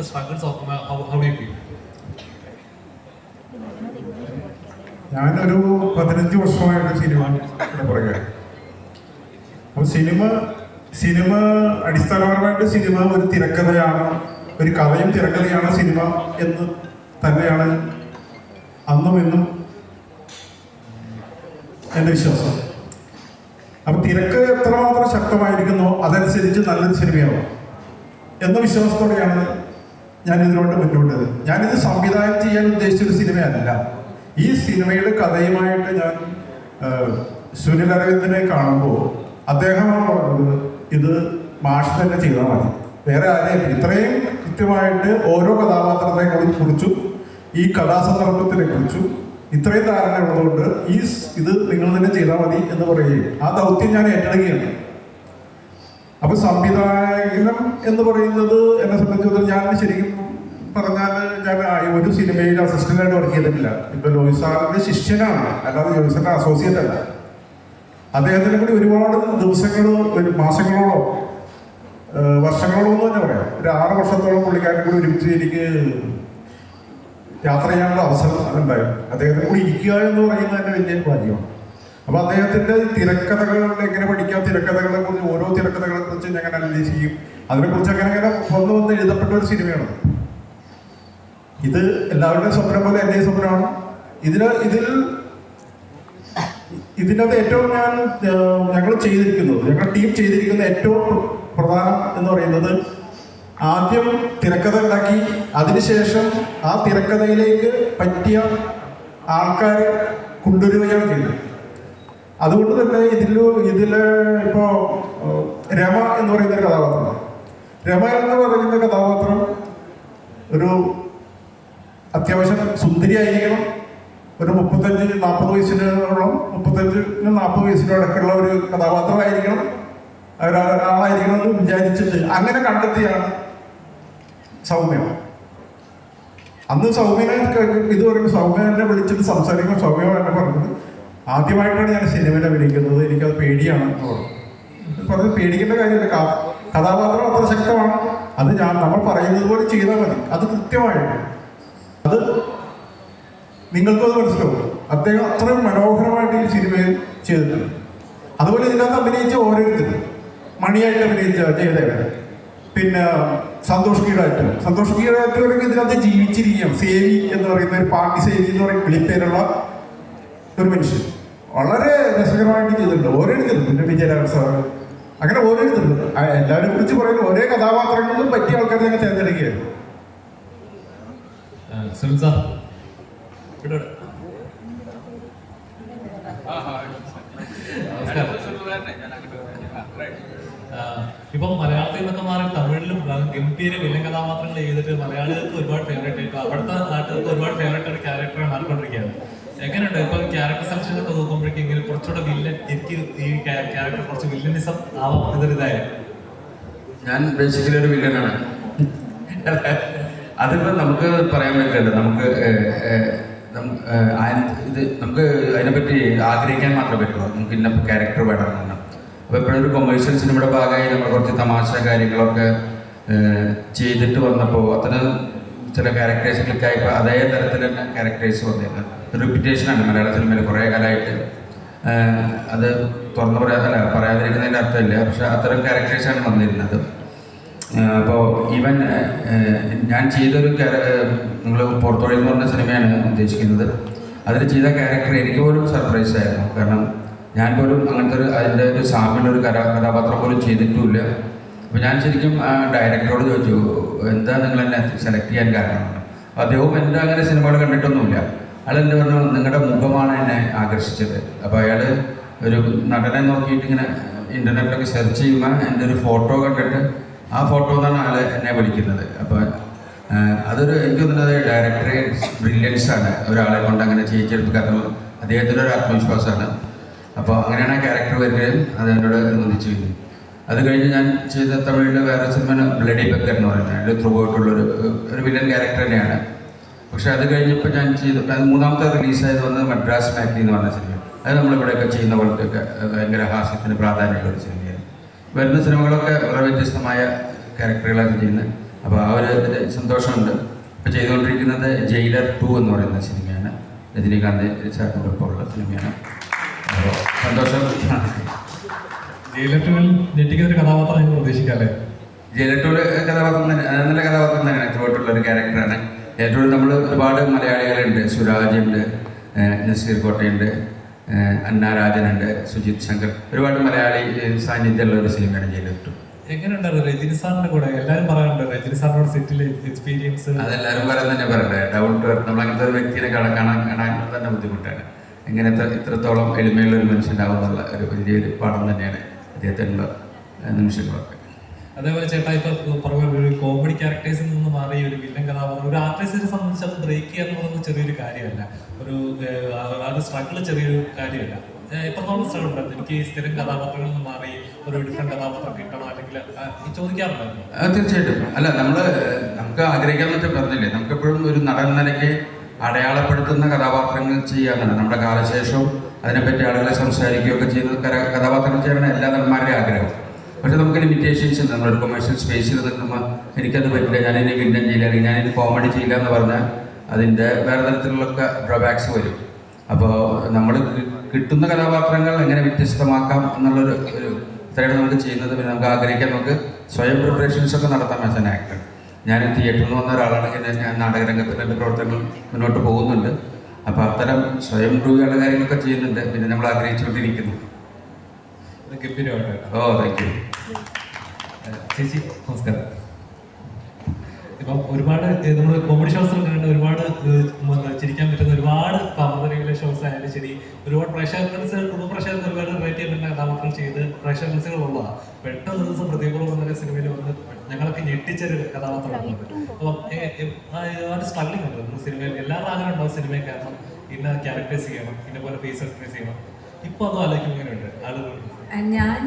the struggles of how, how do you feel? ഞാനൊരു പതിനഞ്ച് വർഷമായിട്ട് സിനിമ പുറകെ. അപ്പോൾ സിനിമ സിനിമ അടിസ്ഥാനപരമായിട്ട് സിനിമ ഒരു തിരക്കഥയാണ് ഒരു കഥയും തിരക്കഥയാണ് സിനിമ എന്ന് തന്നെയാണ് അന്നും എന്നും എന്റെ വിശ്വാസം. അപ്പം തിരക്ക് എത്രമാത്രം ശക്തമായിരിക്കുന്നോ അതനുസരിച്ച് നല്ലൊരു സിനിമയാവും എന്ന വിശ്വാസത്തോടെയാണ് ഞാൻ ഇതിലോട്ട് മുന്നോട്ട് വരുന്നത്. ഞാനിത് സംവിധാനം ചെയ്യാൻ ഉദ്ദേശിച്ചൊരു സിനിമയല്ല. ഈ സിനിമയുടെ കഥയുമായിട്ട് ഞാൻ സുനിൽ അരവിന്ദനെ കാണുമ്പോൾ അദ്ദേഹമാണ് പറഞ്ഞത് ഇത് മാഷ് തന്നെ ചെയ്താൽ മതി. വേറെ ആരെയും ഇത്രയും കൃത്യമായിട്ട് ഓരോ കഥാപാത്രത്തെ കുറിച്ചും ഈ കഥാസന്ദർഭത്തിനെ കുറിച്ചും ഇത്രയും ധാരണ ഉള്ളതുകൊണ്ട് ഈ ഇത് നിങ്ങൾ തന്നെ ചെയ്താൽ മതി എന്ന് പറയുകയും ആ ദൗത്യം ഞാൻ ഏറ്റെടുക്കുകയാണ്. അപ്പൊ സംവിധായകനം എന്ന് പറയുന്നത് എന്നെ സംബന്ധിച്ചിടത്തോളം ഞാൻ ശരിക്കും പറഞ്ഞാൽ ഞാൻ ഒരു സിനിമയിൽ അസിസ്റ്റന്റ് ആയിട്ട് വർക്ക് ചെയ്തിട്ടില്ല. ഇപ്പൊ ലോയിസാറിന്റെ ശിഷ്യനാണ്. അല്ലാതെ ജോയിസാറിന്റെ അസോസിയേറ്റ് അല്ല. അദ്ദേഹത്തിനെ കൂടി ഒരുപാട് ദിവസങ്ങളോ ഒരു മാസങ്ങളോളോ വർഷങ്ങളോളം എന്ന് തന്നെ പറയാം. ഒരു ആറ് വർഷത്തോളം പുള്ളിക്കാരനെ കൂടി ഒരുമിച്ച് എനിക്ക് യാത്ര ചെയ്യാനുള്ള അവസരം ഉണ്ടായിരുന്നു അദ്ദേഹത്തിന് കൂടി ഇരിക്കുക എന്ന് പറയുന്നത് തന്നെ വലിയ ഭാഗ്യമാണ് അപ്പൊ അദ്ദേഹത്തിന്റെ തിരക്കഥകൾ എങ്ങനെ പഠിക്കാം തിരക്കഥകളെ കുറിച്ച് ഓരോ തിരക്കഥകളെ കുറിച്ച് ഞങ്ങൾ അനലൈസ് ചെയ്യും. അതിനെ കുറിച്ച് അങ്ങനെ അങ്ങനെ വന്ന് വന്ന് എഴുതപ്പെട്ട ഒരു സിനിമയാണ്. ഇത് എല്ലാവരുടെയും സ്വപ്നം പോലെ എന്റെ സ്വപ്നമാണ്. ഇതിന് ഇതിൽ ഇതിനകത്ത് ഏറ്റവും ഞാൻ ഞങ്ങൾ ചെയ്തിരിക്കുന്നത് ഞങ്ങളുടെ ടീം ചെയ്തിരിക്കുന്ന ഏറ്റവും പ്രധാനം എന്ന് പറയുന്നത് ആദ്യം തിരക്കഥ ഉണ്ടാക്കി അതിനുശേഷം ആ തിരക്കഥയിലേക്ക് പറ്റിയ ആൾക്കാരെ കൊണ്ടുവരികയാണ് ചെയ്തത് അതുകൊണ്ട് തന്നെ ഇതിൽ ഇതിൽ ഇപ്പോൾ രമ എന്ന് പറയുന്ന ഒരു കഥാപാത്രം രമ എന്ന് പറയുന്ന കഥാപാത്രം ഒരു അത്യാവശ്യം സുന്ദരിയായിരിക്കണം. ഒരു മുപ്പത്തഞ്ച് നാൽപ്പത് വയസ്സിനോളം മുപ്പത്തഞ്ചിന് നാൽപ്പത് വയസ്സിനും ഇടയ്ക്കുള്ള ഒരു കഥാപാത്രമായിരിക്കണം. ഒരാ- ഒരാളായിരിക്കണം എന്ന് വിചാരിച്ചിട്ട് അങ്ങനെ കണ്ടെത്തിയാണ് സൗമ്യ. അന്ന് സൗമ്യനെ ഇത് പറയുമ്പോൾ സൗമ്യനെ വിളിച്ചിട്ട് സംസാരിക്കുമ്പോൾ സൗമ്യമാണ് പറഞ്ഞത്. ആദ്യമായിട്ടാണ് ഞാൻ സിനിമയിൽ അഭിനയിക്കുന്നത് എനിക്കത് പേടിയാണ് എന്ന് പറഞ്ഞു പേടിക്കേണ്ട കാര്യമില്ല. കഥാപാത്രം അത്ര ശക്തമാണ്. അത് ഞാൻ നമ്മൾ പറയുന്നത് പോലെ ചെയ്താൽ മതി. അത് കൃത്യമായിട്ട്. അത് നിങ്ങൾക്കും അത് മനസ്സിലാവും. അദ്ദേഹം അത്രയും മനോഹരമായിട്ട് ഈ സിനിമയിൽ ചെയ്തിട്ടുണ്ട്. അതുപോലെ ഇതിനകത്ത് അഭിനയിച്ച ഓരോരുത്തരും. മണിയായിട്ട് അഭിനയിച്ച ജയദേവൻ. പിന്നെ സന്തോഷ് കീഴായിട്ട്. സന്തോഷ് കീഴായിട്ട് ഇതിനകത്ത് ജീവിച്ചിരിക്കുകയാണ്. സേവി എന്ന് പറയുന്ന ഒരു പാർട്ടി സേവി എന്ന് പറയുന്ന വിളിപ്പേരുള്ള ഒരു മനുഷ്യൻ. വളരെ രസകരമായിട്ട് ചെയ്തിട്ടുണ്ട്. ഓരോരുത്തരും പിന്നെ വിജയരാഘവ സാർ അങ്ങനെ ഓരോരുത്തരും. എല്ലാവരെയും എല്ലാവരും കുറിച്ച് പറയുന്ന. ഒരേ കഥാപാത്രങ്ങളിലും പറ്റിയ ആൾക്കാരെ ഞങ്ങൾ തിരഞ്ഞെടുക്കുകയായിരുന്നു ഇപ്പൊ മലയാളത്തിൽ നിന്നൊക്കെ മാറി തമിഴിലും ഗംഭീര വില്ലൻ കഥാപാത്രങ്ങൾ ചെയ്തിട്ട് മലയാളികൾക്ക് ഒരുപാട് ഫേവറേറ്റ് ഇപ്പൊ അവിടുത്തെ നാട്ടുകാർക്ക് ഒരുപാട് ഫേവറേറ്റ് ഒരു ക്യാരക്ടറെ മാറിക്കൊണ്ടിരിക്കുകയാണ്. എങ്ങനെയുണ്ട്? ഇപ്പൊ ക്യാരക്ടർ സെലക്ഷൻ ഒക്കെ നോക്കുമ്പോഴേക്കും കുറച്ചുകൂടെ വില്ലൻ എനിക്ക് ഈ ക്യാരക്ടർ കുറച്ച് വില്ലനിസം ആവാം എന്നൊരു ഇതായിരുന്നു ഞാൻ ബേസിക്കലി ഒരു വില്ലനാണ് അതിപ്പോ നമുക്ക് പറയാൻ പറ്റില്ല നമുക്ക് ഇത് നമുക്ക് അതിനെപ്പറ്റി ആഗ്രഹിക്കാൻ മാത്രമേ പറ്റുള്ളൂ. നമുക്ക് ഇന്ന ക്യാരക്ടർ വേണം അപ്പോൾ എപ്പോഴും ഒരു കൊമേഴ്ഷ്യൽ സിനിമയുടെ ഭാഗമായി നമ്മൾ കുറച്ച് തമാശ കാര്യങ്ങളൊക്കെ ചെയ്തിട്ട് വന്നപ്പോൾ അത്തരം ചില ക്യാരക്ടേഴ്സ് ക്ലിക്കായപ്പോൾ അതേ തരത്തിൽ തന്നെ ക്യാരക്ടേഴ്സ് വന്നിരുന്നു. റിപ്പിറ്റേഷനാണ് മലയാള സിനിമയിൽ കുറേ കാലമായിട്ട്. അത് തുറന്നു പറയാതല്ല പറയാതിരിക്കുന്നതിന്റെ അർത്ഥമില്ല. പക്ഷെ അത്തരം ക്യാരക്ടേഴ്സാണ് വന്നിരുന്നത്. അപ്പോൾ ഈവൻ ഞാൻ ചെയ്തൊരു നിങ്ങൾ പുറത്തൊഴിൽ എന്ന് പറഞ്ഞ സിനിമയാണ് ഉദ്ദേശിക്കുന്നത്. അതിൽ ചെയ്ത ക്യാരക്ടർ എനിക്ക് പോലും സർപ്രൈസ് ആയിരുന്നു. കാരണം ഞാൻ പോലും അങ്ങനത്തെ ഒരു അതിന്റെ ഒരു സാമ്യമുള്ള ഒരു കഥാ കഥാപാത്രം പോലും ചെയ്തിട്ടുമില്ല. അപ്പോൾ ഞാൻ ശരിക്കും ഡയറക്ടറോട് ചോദിച്ചു എന്താ നിങ്ങൾ എന്നെ സെലക്ട് ചെയ്യാൻ കാരണം? അദ്ദേഹവും എന്റെ അങ്ങനെ സിനിമകൾ കണ്ടിട്ടൊന്നുമില്ല. അയാൾ എന്നെ പറഞ്ഞു? നിങ്ങളുടെ മുഖമാണ് എന്നെ ആകർഷിച്ചത്. അപ്പോൾ അയാൾ ഒരു നടനെ നോക്കിയിട്ട് ഇങ്ങനെ ഇന്റർനെറ്റിലൊക്കെ സെർച്ച് ചെയ്യുമ്പോൾ എന്റെ ഒരു ഫോട്ടോ കണ്ടിട്ട് ആ ഫോട്ടോ എന്നാണ് ആൾ എന്നെ വിളിക്കുന്നത്. അപ്പോൾ അതൊരു എനിക്ക് തോന്നുന്നത് ഡയറക്ടറെ ബ്രില്യൻസ് ആണ്. ഒരാളെ കൊണ്ട് അങ്ങനെ ചെയ്യിച്ചെടുപ്പിക്കാത്ത അദ്ദേഹത്തിന്റെ ഒരു ആത്മവിശ്വാസമാണ്. അപ്പോൾ അങ്ങനെയാണ് ആ ക്യാരക്ടർ വരികയും അത് എന്നോട് അനുബന്ധിച്ച് വരുന്നത് അത് കഴിഞ്ഞ് ഞാൻ ചെയ്ത തമിഴിലെ വേറെ സിനിമ ബ്ലഡി ബക്കർ എന്ന് പറയുന്നത്. അതിന്റെ ത്രൂ ആയിട്ടുള്ളൊരു ഒരു വില്ലൻ ക്യാരക്ടർ തന്നെയാണ്. പക്ഷെ അത് കഴിഞ്ഞപ്പോൾ ഞാൻ ചെയ്ത. അത് മൂന്നാമത്തെ റിലീസായത് വന്നത് മദ്രാസ് മാഗ്നി എന്ന് പറഞ്ഞ സിനിമ. അത് നമ്മളിവിടെയൊക്കെ ചെയ്യുന്ന പോലത്തെയൊക്കെ ഭയങ്കര ഹാസ്യത്തിന് പ്രാധാന്യമുള്ള ഒരു സിനിമയാണ്. വരുന്ന സിനിമകളൊക്കെ വളരെ വ്യത്യസ്തമായ ക്യാരക്ടറുകളാണ് ചെയ്യുന്നത്. അപ്പോൾ ആ ഒരു ഇതിന്റെ സന്തോഷമുണ്ട്. ഇപ്പോൾ ചെയ്തുകൊണ്ടിരിക്കുന്നത് ജയിലർ ടു എന്ന് പറയുന്ന സിനിമയാണ്. രജനീകാന്ത് ഒപ്പം ഉള്ള സിനിമയാണ്. അപ്പോൾ സന്തോഷം. ജയിലർ ഞെട്ടിക്കുന്ന ഒരു കഥാപാത്രം പ്രതീക്ഷിക്കാം അല്ലേ? ജയിലറ്റൂര് കഥാപാത്രം തന്നെ നല്ല കഥാപാത്രം തന്നെയാണ്. ത്രൂട്ടുള്ള ഒരു ക്യാരക്ടറാണ്. ജയിലറ്റൂർ നമ്മൾ ഒരുപാട് മലയാളികളുണ്ട്. സുരാജ് ഉണ്ട് നസീർ കോട്ടയുണ്ട് അന്നാരാജനുണ്ട് രാജനുണ്ട് സുജിത് ശങ്കർ. ഒരുപാട് മലയാളി സാന്നിധ്യമുള്ള ഒരു സിനിമയാണ് ചെയ്തിട്ടു എങ്ങനെയുണ്ടായിരുന്നു? രജനി സാറിന്റെ കൂടെ എല്ലാവരും പറയാറുണ്ട്? രജനി സാറിനോട് സെറ്റിലെ എക്സ്പീരിയൻസ് അതെല്ലാവരും പറയുന്നത് തന്നെ പറയട്ടെ ഡൗൺ ടു എർത്ത് നമ്മൾ അങ്ങനത്തെ ഒരു വ്യക്തിയെ കാണാൻ കാണാൻ തന്നെ ബുദ്ധിമുട്ടാണ്. എങ്ങനത്തെ ഇത്രത്തോളം എളിമയുള്ള ഒരു മനുഷ്യനാവും എന്നുള്ള ഒരു വലിയൊരു പാഠം തന്നെയാണ് അദ്ദേഹത്തിനുള്ള നിമിഷങ്ങളൊക്കെ. അതേപോലെ ചേട്ടാ ഇപ്പൊ പറഞ്ഞ കോമഡി ക്യാരക്ടേഴ്സിൽ നിന്ന് മാറി ഒരു വില്ലൻ കഥാപാത്രം ഒരു ആർട്ടിസ്റ്റിനെ സംബന്ധിച്ച് അത് ബ്രേക്ക് ചെയ്യുക എന്ന് പറയുന്നത് ചെറിയൊരു കാര്യമല്ല. ഒരു ഒരു സ്ട്രഗിൾ ചെറിയൊരു കാര്യമല്ല. എത്രത്തോളം സ്ട്രഗിൾ ഉണ്ടായിരുന്നു. എനിക്ക് സ്ഥിരം കഥാപാത്രങ്ങളിൽ നിന്ന് മാറി ഒരു ഡിഫറെന്റ് കഥാപാത്രം കിട്ടണം അല്ലെങ്കിൽ ചോദിക്കാറുണ്ടായിരുന്നു. തീർച്ചയായിട്ടും. അല്ല നമ്മൾ നമുക്ക് ആഗ്രഹിക്കാന്നൊക്കെ പറഞ്ഞില്ലേ നമുക്ക് എപ്പോഴും ഒരു നടൻ നിലയ്ക്ക് അടയാളപ്പെടുത്തുന്ന കഥാപാത്രങ്ങൾ ചെയ്യാന്നാണ് നമ്മുടെ കാലശേഷവും അതിനെപ്പറ്റി ആളുകളെ സംസാരിക്കുകയൊക്കെ ചെയ്യുന്ന കഥാപാത്രങ്ങൾ ചെയ്യാനാണ് എല്ലാ നടന്മാരുടെയും ആഗ്രഹം. പക്ഷെ നമുക്ക് ലിമിറ്റേഷൻസ് ഉണ്ട്. നമ്മളൊരു കൊമേഴ്ഷ്യൽ സ്പേസിൽ നിൽക്കുമ്പോൾ എനിക്കത് പറ്റില്ല. ഞാനിനി വില്ലൻ ചെയ്യില്ല. അല്ലെങ്കിൽ ഞാനിനി കോമഡി ചെയ്യില്ല എന്ന് പറഞ്ഞാൽ അതിന്റെ വേറെ തരത്തിലുള്ളൊക്കെ ഡ്രോബാക്സ് വരും. അപ്പോൾ നമ്മൾ കിട്ടുന്ന കഥാപാത്രങ്ങൾ എങ്ങനെ വ്യത്യസ്തമാക്കാം എന്നുള്ളൊരു ഒരു ഇത്രയാണ് നമുക്ക് ചെയ്യുന്നത് പിന്നെ നമുക്ക് ആഗ്രഹിക്കാൻ നമുക്ക് സ്വയം പ്രിപ്പറേഷൻസ് ഒക്കെ നടത്താം ആസ് എൻ ആക്ടർ ഞാൻ തിയേറ്ററിൽ നിന്ന് വന്ന ഒരാളാണെങ്കിൽ ഞാൻ നാടകരംഗത്തിൽ എന്റെ പ്രവർത്തനങ്ങൾ മുന്നോട്ട് പോകുന്നുണ്ട്. അപ്പോൾ അത്തരം സ്വയം ഇമ്പ്രൂവ് കാര്യങ്ങളൊക്കെ ചെയ്യുന്നുണ്ട്. പിന്നെ നമ്മൾ ആഗ്രഹിച്ചുകൊണ്ടിരിക്കുന്നു. ഗംഭീരമായിട്ട് ഓ താങ്ക് യു ചേച്ചി നമസ്കാരം. ഇപ്പം ഒരുപാട് നമ്മൾ കോമഡി ഷോസ് കണ്ട ഒരുപാട് ചിരിക്കാൻ പറ്റുന്ന ഒരുപാട് പാമ്പറിയിലെ ഷോസ് ആയാലും ശരി ഒരുപാട് മനസ്സുകൾ കുടുംബ പ്രേക്ഷകർക്ക് ഒരുപാട് റിലേറ്റ് ചെയ്യുന്ന കഥാപാത്രം ചെയ്ത് പ്രേക്ഷക മനസ്സുകൾ ഉള്ളതാണ്. പെട്ടെന്ന് ദിവസം പ്രതികൂലം വന്ന സിനിമയിൽ വന്ന് ഞങ്ങളൊക്കെ ഞെട്ടിച്ചൊരു കഥാപാത്രമാണ് അപ്പം സ്ട്രഗ്ലിംഗ് ഉണ്ട്. സിനിമയിൽ എല്ലാവരും ആഗ്രഹം ഉണ്ടാവും സിനിമയിൽ കാരണം ഇന്ന ക്യാരക്ടേഴ്സ് ചെയ്യണം ഇന്ന പോലെ ഫേസ് എക്സ്പ്രസ് ചെയ്യണം. ഇപ്പൊ അതും ആലോചിക്കും ഇങ്ങനെയുണ്ട് ആളുകൾ ഞാൻ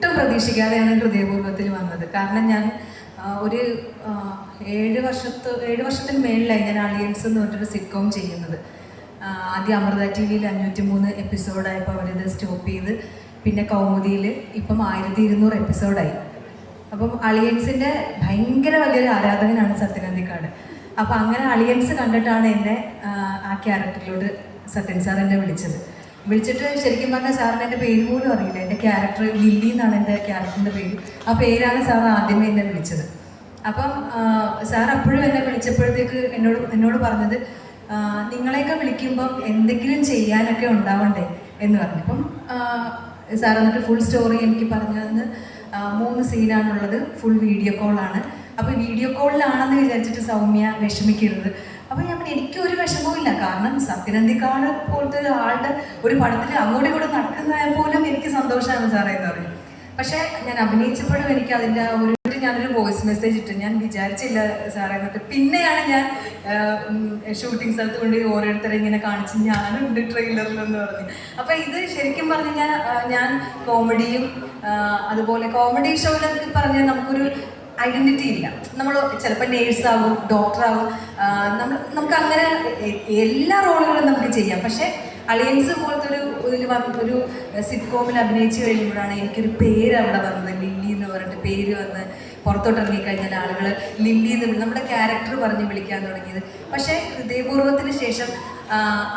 ഒട്ടും പ്രതീക്ഷിക്കാതെയാണ് ഹൃദയപൂർവത്തിൽ വന്നത്. കാരണം ഞാൻ ഒരു ഏഴ് വർഷത്ത് ഏഴ് വർഷത്തിന് മേളിലായി ഞാൻ അളിയൻസ് എന്ന് പറഞ്ഞൊരു സിറ്റ്കോം ചെയ്യുന്നത്. ആദ്യം അമൃത ടി വിയിൽ അഞ്ഞൂറ്റി മൂന്ന് എപ്പിസോഡായപ്പോൾ അവരിത് സ്റ്റോപ്പ് ചെയ്ത് പിന്നെ കൗമുദിയിൽ ഇപ്പം ആയിരത്തി ഇരുന്നൂറ് എപ്പിസോഡായി അപ്പം അളിയൻസിന്റെ ഭയങ്കര വലിയൊരു ആരാധകനാണ് സത്യനന്ദിക്കാട്. അപ്പം അങ്ങനെ അളിയൻസ് കണ്ടിട്ടാണ് എന്നെ ആ, ആ ക്യാരക്ടറിലോട്ട് സത്യൻ സാർ എന്നെ വിളിച്ചത്. വിളിച്ചിട്ട് ശരിക്കും പറഞ്ഞാൽ സാറിന് എന്റെ പേര് പോലും അറിയില്ല. എന്റെ ക്യാരക്ടർ ലില്ലി എന്നാണ് എന്റെ ക്യാരക്ടറിന്റെ പേര്. ആ പേരാണ് സാർ ആദ്യമേ എന്നെ വിളിച്ചത്. അപ്പം സാർ അപ്പോഴും എന്നെ വിളിച്ചപ്പോഴത്തേക്ക് എന്നോട് എന്നോട് പറഞ്ഞത് നിങ്ങളെയൊക്കെ വിളിക്കുമ്പം എന്തെങ്കിലും ചെയ്യാനൊക്കെ ഉണ്ടാവണ്ടേ എന്ന് പറഞ്ഞു. അപ്പം സാർ എന്നിട്ട് ഫുൾ സ്റ്റോറി എനിക്ക് പറഞ്ഞു തന്ന് മൂന്ന് സീനാണുള്ളത് ഫുൾ വീഡിയോ കോളാണ് അപ്പോൾ വീഡിയോ കോളിലാണെന്ന് വിചാരിച്ചിട്ട് സൗമ്യ വിഷമിക്കരുത്. അപ്പോൾ ഞാൻ എനിക്ക് ഒരു വിഷമവും ഇല്ല കാരണം സത്യനന്ദിക്കാട് പോലത്തെ ആളുടെ ഒരു പടത്തിൽ അങ്ങോട്ടും ഇങ്ങോട്ടും നടക്കുന്നതായ പോലും എനിക്ക് സന്തോഷമാണ് സാറേ എന്ന് പറയും പക്ഷേ ഞാൻ അഭിനയിച്ചപ്പോഴും എനിക്ക് അതിന്റെ ആ ഒരു ഞാനൊരു വോയിസ് മെസ്സേജ് ഇട്ടു. ഞാൻ വിചാരിച്ചില്ല സാറേ എന്നിട്ട് പിന്നെയാണ് ഞാൻ ഷൂട്ടിംഗ് സ്ഥലത്ത് കൊണ്ട് ഓരോരുത്തരെ ഇങ്ങനെ കാണിച്ച് ഞാനുണ്ട് ട്രെയിലറിലെന്ന് പറഞ്ഞു. അപ്പോൾ ഇത് ശരിക്കും പറഞ്ഞു കഴിഞ്ഞാൽ ഞാൻ കോമഡിയും അതുപോലെ കോമഡി ഷോയിലൊക്കെ പറഞ്ഞാൽ നമുക്കൊരു ഐഡന്റിറ്റി ഇല്ല. നമ്മൾ ചിലപ്പോൾ നേഴ്സാകും ഡോക്ടറാകും നമ്മൾ നമുക്ക് അങ്ങനെ എല്ലാ റോളുകളും നമുക്ക് ചെയ്യാം. പക്ഷേ അളിയൻസ് പോലത്തെ ഒരു ഇതിൽ ഒരു സിറ്റ്കോമിൽ അഭിനയിച്ചു കഴിയുമ്പോഴാണ് എനിക്കൊരു പേര് അവിടെ വന്നത്. ലില്ലി എന്ന് പറഞ്ഞിട്ട് പേര് വന്ന് പുറത്തോട്ട് ഇറങ്ങിക്കഴിഞ്ഞാൽ ആളുകൾ ലില്ലി എന്ന് നമ്മുടെ ക്യാരക്ടർ പറഞ്ഞ് വിളിക്കാൻ തുടങ്ങിയത്. പക്ഷേ ഹൃദയപൂർവത്തിന് ശേഷം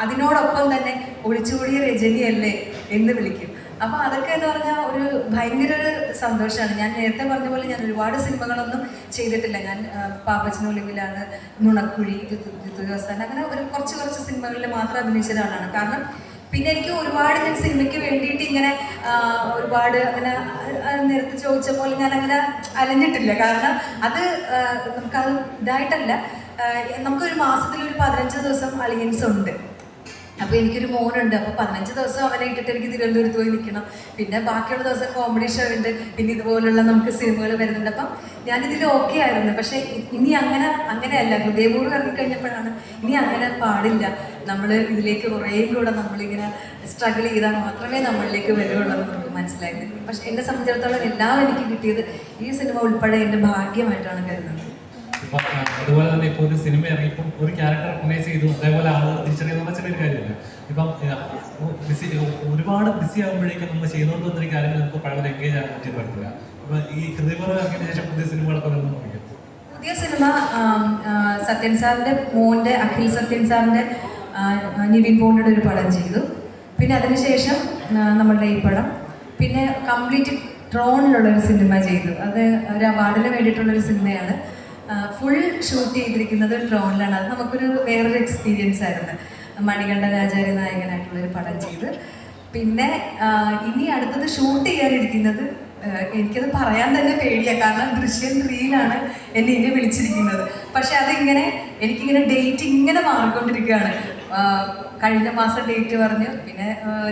അതിനോടൊപ്പം തന്നെ ഒളിച്ചുകൂടിയ രജനിയല്ലേ എന്ന് വിളിക്കും. അപ്പോൾ അതൊക്കെ എന്ന് പറഞ്ഞാൽ ഒരു ഭയങ്കര ഒരു സന്തോഷമാണ് ഞാൻ നേരത്തെ പറഞ്ഞ പോലെ ഞാൻ ഒരുപാട് സിനിമകളൊന്നും ചെയ്തിട്ടില്ല. ഞാൻ പാപ്പച്ചനൊലിവിലാണ് നുണക്കുഴി ദിവസം അങ്ങനെ ഒരു കുറച്ച് കുറച്ച് സിനിമകളിൽ മാത്രം അഭിനയിച്ച ഒരാളാണ് കാരണം പിന്നെ എനിക്ക് ഒരുപാട് ഞാൻ സിനിമയ്ക്ക് വേണ്ടിയിട്ട് ഇങ്ങനെ ഒരുപാട് അങ്ങനെ നേരത്തെ ചോദിച്ച പോലെ ഞാൻ അങ്ങനെ അലഞ്ഞിട്ടില്ല. കാരണം അത് നമുക്ക് നമുക്കത് ഇതായിട്ടല്ല. നമുക്കൊരു മാസത്തിൽ ഒരു പതിനഞ്ച് ദിവസം അലിയൻസ് ഉണ്ട്. അപ്പോൾ എനിക്കൊരു മോനുണ്ട്. അപ്പോൾ പതിനഞ്ച് ദിവസം അവനെ ഇട്ടിട്ട് എനിക്ക് തിരുവനന്തപുരത്ത് പോയി നിൽക്കണം. പിന്നെ ബാക്കിയുള്ള ദിവസം കോമഡി ഷോ ഉണ്ട്. പിന്നെ ഇതുപോലുള്ള നമുക്ക് സിനിമകൾ വരുന്നുണ്ട്. അപ്പം ഞാനിതിൽ ഓക്കെ ആയിരുന്നു. പക്ഷേ ഇനി അങ്ങനെ അങ്ങനെയല്ല. ഹൃദയപൂർവം ഇറങ്ങിക്കഴിഞ്ഞപ്പോഴാണ് ഇനി അങ്ങനെ പാടില്ല. നമ്മൾ ഇതിലേക്ക് കുറേ കൂടെ നമ്മളിങ്ങനെ സ്ട്രഗിൾ ചെയ്താൽ മാത്രമേ നമ്മളിലേക്ക് വരുള്ളൂ നമുക്ക് മനസ്സിലായത് പക്ഷേ എന്നെ സംബന്ധിച്ചിടത്തോളം എല്ലാം എനിക്ക് കിട്ടിയത് ഈ സിനിമ ഉൾപ്പെടെ എന്റെ ഭാഗ്യമായിട്ടാണ് കരുതുന്നത്. ഇപ്പൊ, ആ, അതുപോലെ തന്നെ ഇപ്പോൾ ഒരു സിനിമ ഇറങ്ങി ഇപ്പം ഒരു ക്യാരക്ടർ റെക്കഗ്നൈസ് ചെയ്തു. അതേപോലെ ആളുകൾ തിരിച്ചറിയുന്ന ചെറിയൊരു കാര്യമില്ല. ഇപ്പം ബിസി ഒരുപാട് ബിസി ആകുമ്പോഴേക്കും നമ്മൾ ചെയ്തുകൊണ്ട് വന്നൊരു കാര്യം നമുക്ക് പഴയ എൻഗേജ് ആകാൻ പറ്റി പറ്റില്ല അപ്പം ഈ ഹൃദയപൂർവം ഇറങ്ങിയതിന് ശേഷം പുതിയ സിനിമകളൊക്കെ വരുന്നു പുതിയ സിനിമ സത്യൻ സാറിന്റെ മോന്റെ അഖിൽ സത്യൻ സാറിന്റെ ആ, നിവിൻ പോണിയുടെ ഒരു പടം ചെയ്തു. പിന്നെ അതിനുശേഷം നമ്മളുടെ ഈ പടം. പിന്നെ കംപ്ലീറ്റ് ഡ്രോണിലുള്ള ഒരു സിനിമ ചെയ്തു. അത് ഒരു അവാർഡിന് വേണ്ടിയിട്ടുള്ള ഒരു സിനിമയാണ് ഫുൾ ഷൂട്ട് ചെയ്തിരിക്കുന്നത് ഡ്രോണിലാണ്. അത് നമുക്കൊരു വേറൊരു എക്സ്പീരിയൻസ് ആയിരുന്നു. മണികണ്ഠൻ ആചാര്യ നായകനായിട്ടുള്ളൊരു പടം ചെയ്ത്. പിന്നെ ഇനി അടുത്തത് ഷൂട്ട് ചെയ്യാനിരിക്കുന്നത് എനിക്കത് പറയാൻ തന്നെ പേടിയാണ് കാരണം ദൃശ്യം ത്രീയിലാണ് എന്നെ ഇനി വിളിച്ചിരിക്കുന്നത്. പക്ഷെ അതിങ്ങനെ എനിക്കിങ്ങനെ ഡേറ്റ് ഇങ്ങനെ മാറിക്കൊണ്ടിരിക്കുകയാണ്. കഴിഞ്ഞ മാസം ഡേറ്റ് പറഞ്ഞു. പിന്നെ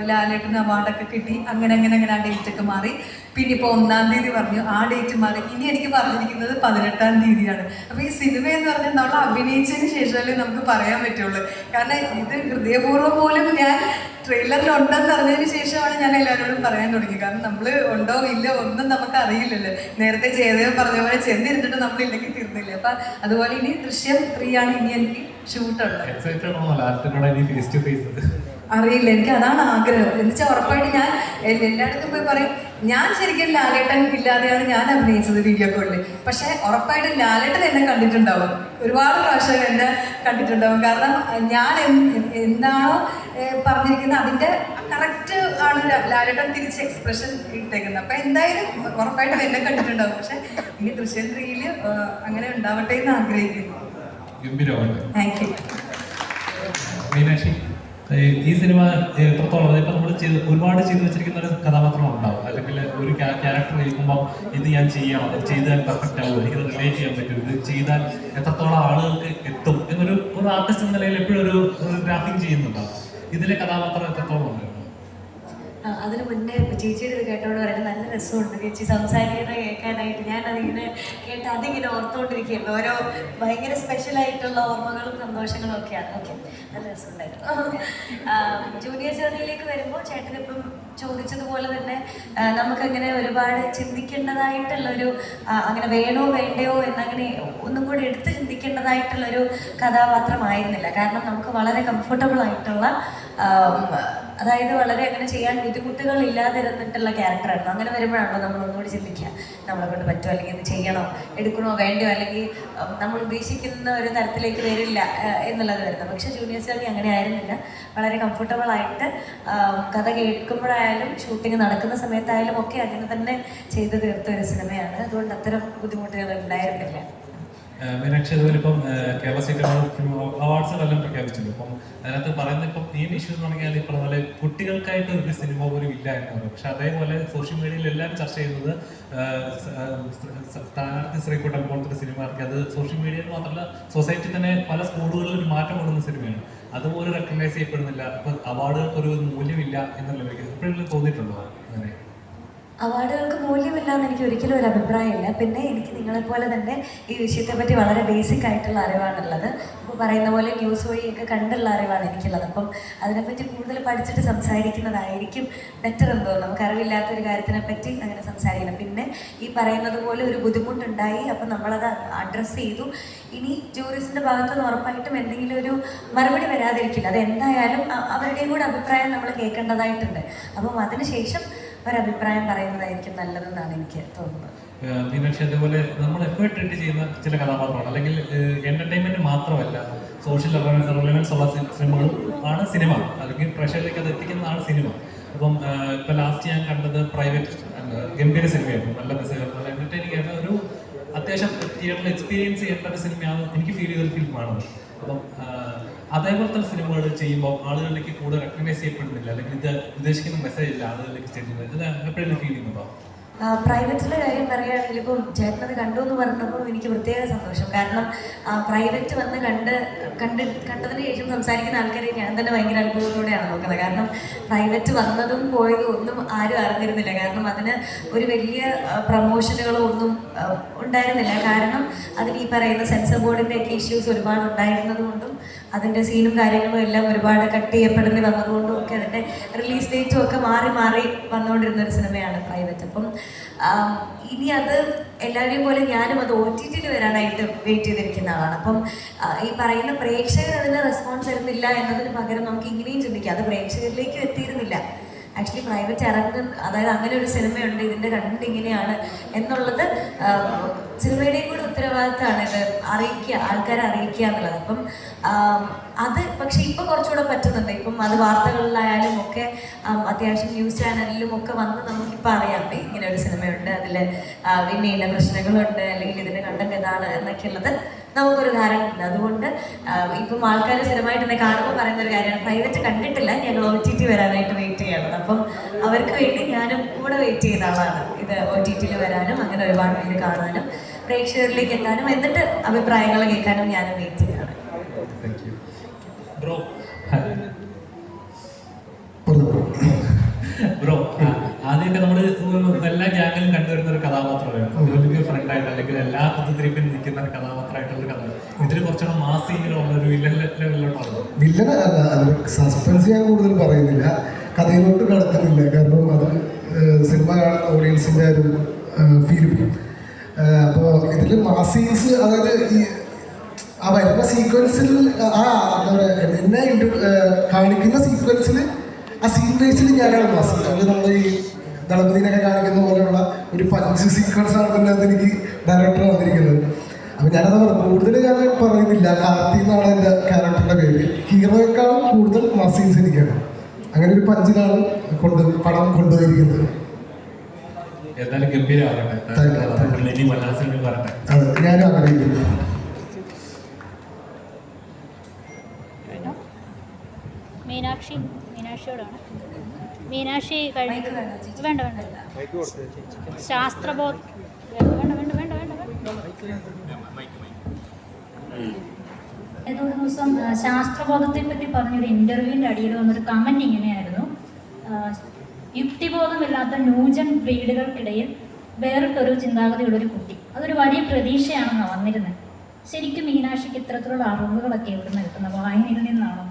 ലാലേട്ടൻ അവാർഡൊക്കെ കിട്ടി. അങ്ങനെ അങ്ങനെ അങ്ങനെ ആ ഡേറ്റ് ഒക്കെ മാറി. പിന്നെ ഇപ്പോൾ ഒന്നാം തീയതി പറഞ്ഞു. ആ ഡേറ്റ് മാറി. ഇനി എനിക്ക് പറഞ്ഞിരിക്കുന്നത് പതിനെട്ടാം തീയതിയാണ്. അപ്പോൾ ഈ സിനിമ എന്ന് പറഞ്ഞാൽ നമ്മൾ അഭിനയിച്ചതിന് ശേഷമല്ലേ നമുക്ക് പറയാൻ പറ്റുള്ളൂ. കാരണം ഇത് ഹൃദയപൂർവം പോലും ഞാൻ ട്രെയിലറിൽ ഉണ്ടെന്ന് അറിഞ്ഞതിന് ശേഷമാണ് ഞാൻ എല്ലാവരോടും പറയാൻ തുടങ്ങി കാരണം നമ്മൾ ഉണ്ടോ ഇല്ലോ ഒന്നും നമുക്ക് അറിയില്ലല്ലോ. നേരത്തെ ജയദേവൻ പറഞ്ഞ പോലെ ചെന്നിരുന്നിട്ട് നമ്മളില്ലെങ്കിൽ തീർന്നില്ല. അപ്പം അതുപോലെ ഇനി ദൃശ്യം ത്രീ ആണ് ഇനി എനിക്ക് അറിയില്ല എനിക്ക് അതാണ് ആഗ്രഹം. എന്ന് വെച്ചാൽ ഉറപ്പായിട്ട് ഞാൻ എല്ലായിടത്തും പോയി പറയും ഞാൻ ശരിക്കും ലാലേട്ടൻ ഇല്ലാതെയാണ് ഞാൻ അഭിനയിച്ചത് വീഡിയോ കോളിൽ പക്ഷെ ഉറപ്പായിട്ടും ലാലേട്ടൻ എന്നെ കണ്ടിട്ടുണ്ടാവും. ഒരുപാട് പ്രാവശ്യം എന്നെ കണ്ടിട്ടുണ്ടാവും. കാരണം ഞാൻ എന്താണോ പറഞ്ഞിരിക്കുന്നത് അതിന്റെ കറക്റ്റ് ആണ് ലാലേട്ടൻ തിരിച്ച് എക്സ്പ്രഷൻ ഇട്ടേക്കുന്നത്. അപ്പം എന്തായാലും ഉറപ്പായിട്ടും എന്നെ കണ്ടിട്ടുണ്ടാവും. പക്ഷേ ഇനി ദൃശ്യം ത്രീയിൽ അങ്ങനെ ഉണ്ടാവട്ടെ എന്ന് ആഗ്രഹിക്കുന്നു. ഗംഭീരമാണ് മീനാക്ഷി ഈ സിനിമ എത്രത്തോളം ഇപ്പം നമ്മൾ ചെയ്ത് ഒരുപാട് ചെയ്തു വെച്ചിരിക്കുന്ന ഒരു കഥാപാത്രം ഉണ്ടാവും. അല്ലെങ്കിൽ ഒരു ക്യാരക്ടർ കേൾക്കുമ്പോൾ ഇത് ഞാൻ ചെയ്യണം ഇത് ചെയ്താൽ പെർഫെക്റ്റ് ആവും എനിക്ക് റിലേറ്റ് ചെയ്യാൻ പറ്റും ഇത് ചെയ്താൽ എത്രത്തോളം ആളുകൾക്ക് എത്തും എന്നൊരു ഒരു ആർട്ടിസ്റ്റ് എന്ന നിലയിൽ എപ്പോഴും ഒരു ഗ്രാഫിംഗ് ചെയ്യുന്നുണ്ടാവും. ഇതിലെ കഥാപാത്രം എത്രത്തോളം ഉണ്ട്? അതിന് മുന്നേ ചേച്ചിയുടെ ഇത് കേട്ടോണ്ട് പറയുന്നത് നല്ല രസമുണ്ട് ചേച്ചി സംസാരിക്കുന്നത് കേൾക്കാനായിട്ട്. ഞാൻ അതിങ്ങനെ കേട്ട് അതിങ്ങനെ ഓർത്തുകൊണ്ടിരിക്കുകയാണ് ഓരോ ഭയങ്കര സ്പെഷ്യൽ ആയിട്ടുള്ള ഓർമ്മകളും സന്തോഷങ്ങളും ഒക്കെയാണ്. ഓക്കെ നല്ല രസമുണ്ടായിരുന്നു. ജൂനിയർ ജേർണിയിലേക്ക് വരുമ്പോൾ ചേട്ടൻ ഇപ്പം ചോദിച്ചതുപോലെ തന്നെ നമുക്കങ്ങനെ ഒരുപാട് ചിന്തിക്കേണ്ടതായിട്ടുള്ളൊരു അങ്ങനെ വേണോ വേണ്ടയോ എന്നങ്ങനെ ഒന്നും കൂടി എടുത്ത് ചിന്തിക്കേണ്ടതായിട്ടുള്ളൊരു കഥാപാത്രമായിരുന്നില്ല. കാരണം നമുക്ക് വളരെ കംഫർട്ടബിൾ ആയിട്ടുള്ള അതായത് വളരെ അങ്ങനെ ചെയ്യാൻ ബുദ്ധിമുട്ടുകൾ ഇല്ലാതിരുന്നിട്ടുള്ള ക്യാരക്ടറായിരുന്നു. അങ്ങനെ വരുമ്പോഴാണല്ലോ നമ്മൾ ഒന്നുകൂടി ചിന്തിക്കുക. നമ്മളെ കൊണ്ട് പറ്റുമോ അല്ലെങ്കിൽ ഇത് ചെയ്യണോ? എടുക്കണോ? വേണ്ടോ അല്ലെങ്കിൽ നമ്മൾ ഉദ്ദേശിക്കുന്ന ഒരു തരത്തിലേക്ക് വരില്ല എന്നുള്ളത് വരുന്നത്. പക്ഷേ ജൂനിയർ അങ്ങനെ ആയിരുന്നില്ല. വളരെ കംഫർട്ടബിൾ ആയിട്ട് കഥ കേൾക്കുമ്പോഴായാലും ഷൂട്ടിംഗ് നടക്കുന്ന സമയത്തായാലും ഒക്കെ അങ്ങനെ തന്നെ ചെയ്തു തീർത്ത ഒരു സിനിമയാണ്. അതുകൊണ്ട് അത്തരം ബുദ്ധിമുട്ടുകൾ ഉണ്ടായിരുന്നില്ല. മീനാക്ഷി അതുപോലെ ഇപ്പം കേരള സ്റ്റേറ്റ് അവാർഡ്സുകളെല്ലാം പ്രഖ്യാപിച്ചിട്ടുണ്ട്. അപ്പം അതിനകത്ത് പറയുന്ന ഇപ്പം മെയിൻ ഇഷ്യൂ എന്ന് പറഞ്ഞാൽ ഈ പറഞ്ഞ പോലെ കുട്ടികൾക്കായിട്ട് ഒരു സിനിമ പോലും ഇല്ല എന്ന് പറയും. പക്ഷെ അതേപോലെ സോഷ്യൽ മീഡിയയിൽ എല്ലാവരും ചർച്ച ചെയ്യുന്നത് സ്ഥാനാർത്ഥി ശ്രീകുട്ടൻ പോലത്തെ സിനിമ ഇറക്കി അത് സോഷ്യൽ മീഡിയയിൽ മാത്രമല്ല സൊസൈറ്റി തന്നെ പല സ്കൂളുകളിൽ ഒരു മാറ്റം കൊണ്ടുവന്ന സിനിമയാണ്. അതുപോലെ റെക്കഗ്നൈസ് ചെയ്യപ്പെടുന്നില്ല. ഇപ്പം അവാർഡുകൾക്ക് ഒരു മൂല്യമില്ല എന്നുള്ള എനിക്ക് എപ്പോഴെങ്കിലും തോന്നിയിട്ടുണ്ടോ? അവാർഡുകൾക്ക് മൂല്യമില്ലാന്ന് എനിക്ക് ഒരിക്കലും ഒരു അഭിപ്രായമില്ല. പിന്നെ എനിക്ക് നിങ്ങളെപ്പോലെ തന്നെ ഈ വിഷയത്തെ പറ്റി വളരെ ബേസിക് ആയിട്ടുള്ള അറിവാണുള്ളത്. ഇപ്പോൾ പറയുന്ന പോലെ ന്യൂസ് വഴിയൊക്കെ കണ്ടുള്ള അറിവാണ് എനിക്കുള്ളത്. അപ്പം അതിനെപ്പറ്റി കൂടുതൽ പഠിച്ചിട്ട് സംസാരിക്കുന്നതായിരിക്കും ബെറ്റർ എന്ന് തോന്നുന്നു. നമുക്ക് അറിവില്ലാത്ത ഒരു അങ്ങനെ സംസാരിക്കണം. പിന്നെ ഈ പറയുന്നത് പോലെ ഒരു ബുദ്ധിമുട്ടുണ്ടായി അപ്പം നമ്മളത് അഡ്രസ്സ് ചെയ്തു. ഇനി ജൂറിസിന്റെ ഭാഗത്തു നിന്ന് ഉറപ്പായിട്ടും എന്തെങ്കിലും ഒരു മറുപടി വരാതിരിക്കില്ല. അത് എന്തായാലും അവരുടെയും കൂടെ അഭിപ്രായം നമ്മൾ കേൾക്കേണ്ടതായിട്ടുണ്ട്. അപ്പം അതിനുശേഷം ഒരഭിപ്രായം പറയുന്നതായിരിക്കും നല്ലതെന്നാണ് എനിക്ക് തോന്നുന്നത്. മീനാക്ഷി അതേപോലെ നമ്മൾ എഫേർട്ട് ഇട്ട് ചെയ്യുന്ന ചില കഥാപാത്രമാണ് അല്ലെങ്കിൽ എന്റർടൈൻമെന്റ് മാത്രമല്ല സോഷ്യൽ റിലവൻസ് ഉള്ള സിനിമകളും ആണ് സിനിമ അല്ലെങ്കിൽ പ്രഷറിലേക്ക് അത് എത്തിക്കുന്നതാണ് സിനിമ അപ്പം ഇപ്പം ലാസ്റ്റ് ഞാൻ കണ്ടത് പ്രൈവറ്റ് ഗംഭീര സിനിമയായിരുന്നു നല്ല മെസ്സേജ് നല്ല എന്റർടൈനിങ് ആയിട്ട് ഒരു അത്യാവശ്യം തിയേറ്ററിൽ എക്സ്പീരിയൻസ് ചെയ്യേണ്ട ഒരു സിനിമയാണ് എനിക്ക് ഫീൽ ചെയ്തൊരു ഫിലിമാണത് അപ്പം അതേപോലത്തെ സിനിമകൾ ചെയ്യുമ്പോൾ ആളുകളിലേക്ക് കൂടുതൽ റെക്കഗ്നൈസ് ചെയ്യപ്പെടുന്നില്ല. അല്ലെങ്കിൽ ഇത് ഉദ്ദേശിക്കുന്ന മെസ്സേജ് ഇല്ല ആളുകളിലേക്ക് ചെല്ലുന്നത്. ഇത് എപ്പോഴെങ്കിലും ഫീൽ ചെയ്യുന്നുണ്ടോ? പ്രൈവറ്റിലെ കാര്യം പറയുകയാണെങ്കിൽ ഇപ്പം ചേട്ടനത് കണ്ടു എന്ന് പറഞ്ഞപ്പോൾ എനിക്ക് പ്രത്യേക സന്തോഷം. കാരണം പ്രൈവറ്റ് വന്ന് കണ്ട് കണ്ട് കണ്ടതിന് ശേഷം സംസാരിക്കുന്ന ആൾക്കാരെ ഞാൻ തന്നെ ഭയങ്കര അത്ഭുതത്തോടെയാണ് നോക്കുന്നത്. കാരണം പ്രൈവറ്റ് വന്നതും പോയതും ഒന്നും ആരും അറിഞ്ഞിരുന്നില്ല. കാരണം അതിന് ഒരു വലിയ പ്രമോഷനുകളോ ഒന്നും ഉണ്ടായിരുന്നില്ല. കാരണം അതിൽ ഈ പറയുന്ന സെൻസർ ബോർഡിന്റെ ഒക്കെ ഇഷ്യൂസ് ഒരുപാട് ഉണ്ടായിരുന്നത് കൊണ്ടും അതിന്റെ സീനും കാര്യങ്ങളും എല്ലാം ഒരുപാട് കട്ട് ചെയ്യപ്പെടേണ്ടി വന്നതുകൊണ്ടും ഒക്കെ അതിന്റെ റിലീസ് ഡേറ്റും ഒക്കെ മാറി മാറി വന്നുകൊണ്ടിരുന്ന ഒരു സിനിമയാണ് പ്രൈവറ്റ് അപ്പം ഇനി അത് എല്ലാവരെയും പോലെ ഞാനും അത് ഒ ടി ടിയിൽ വരാനായിട്ട് വെയിറ്റ് ചെയ്തിരിക്കുന്ന ആളാണ്. അപ്പം ഈ പറയുന്ന പ്രേക്ഷകർ അതിന് റെസ്പോൺസ് തരുന്നില്ല എന്നതിന് പകരം നമുക്ക് ഇങ്ങനെയും ചിന്തിക്കാം. അത് പ്രേക്ഷകരിലേക്ക് എത്തിയിരുന്നില്ല. ആക്ച്വലി പ്രൈവറ്റ് ഇറങ്ങുന്ന അതായത് അങ്ങനെ ഒരു സിനിമയുണ്ട് ഇതിന്റെ കണ്ടന്റ് ഇങ്ങനെയാണ് എന്നുള്ളത് സിനിമയുടെയും കൂടെ ഉത്തരവാദിത്തമാണ് ഇത് അറിയിക്കുക ആൾക്കാരെ അറിയിക്കുക എന്നുള്ളത്. അപ്പം അത് പക്ഷേ ഇപ്പം കുറച്ചുകൂടെ പറ്റുന്നുണ്ട്. ഇപ്പം അത് വാർത്തകളിലായാലും ഒക്കെ അത്യാവശ്യം ന്യൂസ് ചാനലിലും ഒക്കെ വന്ന് നമുക്കിപ്പോൾ അറിയാം. ഇങ്ങനെ ഒരു സിനിമയുണ്ട് അതിൽ പിന്നെ ഇന്ന പ്രശ്നങ്ങളുണ്ട് അല്ലെങ്കിൽ ഇതിന്റെ കണ്ടന്റ് ഇതാണ് എന്നൊക്കെ ഉള്ളത് നമുക്കൊരു ധാരണ ഉണ്ട്. അതുകൊണ്ട് ഇപ്പം ആൾക്കാർ സ്ഥിരമായിട്ട് എന്നെ കാണുമ്പോൾ പറയുന്ന ഒരു കാര്യമാണ്. പ്രൈവറ്റ് കണ്ടിട്ടില്ല ഞങ്ങൾ ഒ ടി ടി വരാനായിട്ട് വെയിറ്റ് ചെയ്യണം. അപ്പം അവർക്ക് വേണ്ടി ഞാനും കൂടെ വെയിറ്റ് ചെയ്ത ആളാണ്. ഇത് ഒ ടി ടിയിൽ വരാനും അങ്ങനെ ഒരുപാട് പേര് കാണാനും പ്രേക്ഷകരിലേക്ക് എത്താനും എന്നിട്ട് അഭിപ്രായങ്ങൾ കേൾക്കാനും ഞാനും വെയിറ്റ് ചെയ്യാണ്. ബ്രോ ആദ്യമൊക്കെ നമ്മൾ എല്ലാ ഗ്യാങ്ങിലും കണ്ടുവരുന്ന ഒരു കഥാപാത്രമാണ് ഫ്രണ്ട് ഫ്രണ്ടായിട്ട് അല്ലെങ്കിൽ എല്ലാ കുത്തിരിപ്പിൽ നിൽക്കുന്ന ഒരു കഥാപാത്രമായിട്ടുള്ള ഒരു കഥ മാസ് വില്ലൻ അല്ല അതിൽ സസ്പെൻസ് ഞാൻ കൂടുതൽ പറയുന്നില്ല. കഥയിലോട്ട് കടക്കുന്നില്ല. കാരണം അത് സിനിമ കാണുന്ന ഓഡിയൻസിന്റെ ഒരു ഫീൽ അപ്പോൾ ഇതിൽ മാസീൻസ് അതായത് ഈ ആ വരുന്ന സീക്വൻസിൽ ആ എന്താ പറയുക എന്നെ കാണിക്കുന്ന സീക്വൻസിൽ ആ സീൻ ബേസിൽ ഞാനാണ് മാസി അല്ലെങ്കിൽ നമ്മൾ ഈ ദളപതിനൊക്കെ കാണിക്കുന്ന പോലെയുള്ള ഒരു പഞ്ച് സീക്വൻസ് ആണ് അതിനകത്ത് എനിക്ക് ഡയറക്ടർ വന്നിരിക്കുന്നത്. അപ്പൊ ഞാനത് പറഞ്ഞു കൂടുതൽ ഞാൻ പറയുന്നില്ല. കാർത്തി എന്നാണ് എന്റെ ക്യാരക്ടറിന്റെ പേര്. ഹീറോയെക്കാളും കൂടുതൽ മസീൻസ് എനിക്കാണ്. അങ്ങനെ ഒരു പഞ്ചിലാണ് കൊണ്ട് പടം കൊണ്ടുപോയിരിക്കുന്നത് ഗംഭീരമാകട്ടെ. അത് ഞാനും ആഗ്രഹിക്കുന്നു. മീനാക്ഷി മീനാക്ഷിയോടാണ്. മീനാക്ഷി കഴിഞ്ഞ? വേണ്ട വേണ്ട ശാസ്ത്രബോധ വേണ്ട വേണ്ട വേണ്ട വേണ്ട. ഏതൊരു ദിവസം ശാസ്ത്രബോധത്തെ പറ്റി പറഞ്ഞൊരു ഇന്റർവ്യൂവിന്റെ അടിയിൽ വന്നൊരു കമന്റ് ഇങ്ങനെയായിരുന്നു. യുക്തിബോധമില്ലാത്ത ന്യൂജൻ ബ്രീഡുകൾക്കിടയിൽ വേറിട്ടൊരു ചിന്താഗതിയുള്ള ഒരു കുട്ടി. അതൊരു വലിയ പ്രതീക്ഷയാണെന്ന് വന്നിരുന്നത് ശരിക്കും മീനാക്ഷിക്ക് ഇത്തരത്തിലുള്ള അറിവുകളൊക്കെ എവിടുന്ന് കിട്ടുന്നത് വായനയിൽ നിന്നാണോ?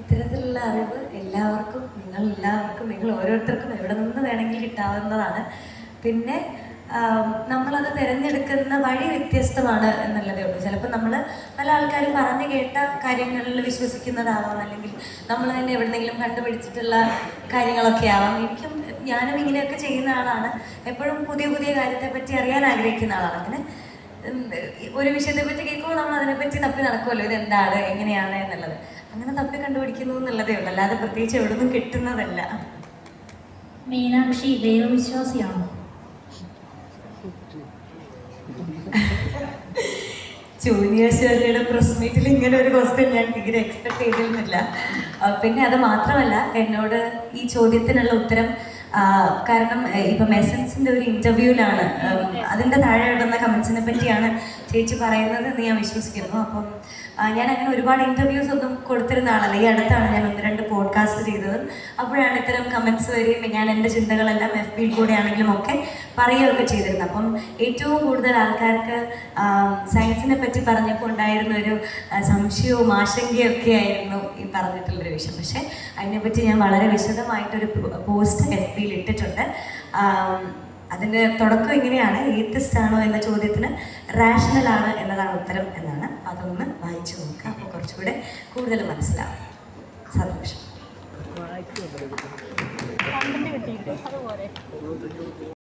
ഇത്തരത്തിലുള്ള അറിവ് എല്ലാവർക്കും നിങ്ങൾ എല്ലാവർക്കും നിങ്ങൾ ഓരോരുത്തർക്കും എവിടെ നിന്ന് വേണമെങ്കിൽ കിട്ടാവുന്നതാണ്. പിന്നെ നമ്മളത് തിരഞ്ഞെടുക്കുന്ന വഴി വ്യത്യസ്തമാണ് എന്നുള്ളതേ ഉള്ളൂ. ചിലപ്പോൾ നമ്മൾ പല ആൾക്കാരും പറഞ്ഞു കേട്ട കാര്യങ്ങളിൽ വിശ്വസിക്കുന്നതാവാം. അല്ലെങ്കിൽ നമ്മൾ തന്നെ എവിടെന്നെങ്കിലും കണ്ടുപിടിച്ചിട്ടുള്ള കാര്യങ്ങളൊക്കെ ആവാം. എനിക്കും ഞാനും ഇങ്ങനെയൊക്കെ ചെയ്യുന്ന ആളാണ്. എപ്പോഴും പുതിയ പുതിയ കാര്യത്തെ പറ്റി അറിയാൻ ആഗ്രഹിക്കുന്ന ആളാണ്. അങ്ങനെ ഒരു വിഷയത്തെ പറ്റി കേൾക്കുമ്പോൾ നമ്മൾ അതിനെപ്പറ്റി തപ്പി നടക്കുമല്ലോ ഇത് എന്താണ് എങ്ങനെയാണ് എന്നുള്ളത്. അങ്ങനെ തപ്പി കണ്ടുപിടിക്കുന്നു എന്നുള്ളതേ ഉള്ളൂ. അല്ലാതെ പ്രത്യേകിച്ച് എവിടെ നിന്നും കിട്ടുന്നതല്ല. മീനാക്ഷി ദൈവവിശ്വാസിയാണോ? ജൂനിയർ ഷെറിയുടെ പ്രസ് മീറ്റിൽ ഇങ്ങനെ ഒരു ക്വസ്റ്റ്യൻ ഞാൻ തീരെ എക്സ്പെക്ട് ചെയ്തിരുന്നില്ല. പിന്നെ അത് മാത്രമല്ല എന്നോട് ഈ ചോദ്യത്തിനുള്ള ഉത്തരം കാരണം ഇപ്പം എസൻസിന്റെ ഒരു ഇന്റർവ്യൂവിലാണ് അതിന്റെ താഴെ ഇടുന്ന കമൻസിനെ പറ്റിയാണ് ചേച്ചി പറയുന്നത് എന്ന് ഞാൻ വിശ്വസിക്കുന്നു. അപ്പം ഞാൻ അങ്ങനെ ഒരുപാട് ഇന്റർവ്യൂസ് ഒന്നും കൊടുത്തിരുന്ന ആളല്ല. ഈ അടുത്താണ് ഞാൻ ഒന്ന് രണ്ട് പോഡ്കാസ്റ്റ് ചെയ്തത്. അപ്പോഴാണ് ഇത്തരം കമൻസ് വരികയും ഞാൻ എന്റെ ചിന്തകളെല്ലാം എഫ് ബിയിൽ കൂടെ ആണെങ്കിലും ഒക്കെ പറയുകയൊക്കെ ചെയ്തിരുന്നത്. അപ്പം ഏറ്റവും കൂടുതൽ ആൾക്കാർക്ക് സയൻസിനെ പറ്റി പറഞ്ഞപ്പോൾ ഉണ്ടായിരുന്ന ഒരു സംശയവും ആശങ്കയും ഒക്കെ ആയിരുന്നു ഈ പറഞ്ഞിട്ടുള്ളൊരു വിഷയം. പക്ഷേ അതിനെപ്പറ്റി ഞാൻ വളരെ വിശദമായിട്ടൊരു പോസ്റ്റ് എഫ് ബിയിൽ ഇട്ടിട്ടുണ്ട്. അതിന്റെ തുടക്കം എങ്ങനെയാണ് ഏത്തിസ്റ്റ് ആണോ എന്ന ചോദ്യത്തിന് റാഷണൽ ആണ് എന്നതാണ് ഉത്തരം എന്നാണ്. അതൊന്ന് വായിച്ചു നോക്കുക. അപ്പോൾ കുറച്ചുകൂടെ കൂടുതൽ മനസ്സിലാവും. സന്തോഷം. കണ്ടിട്ട് അതുപോലെ.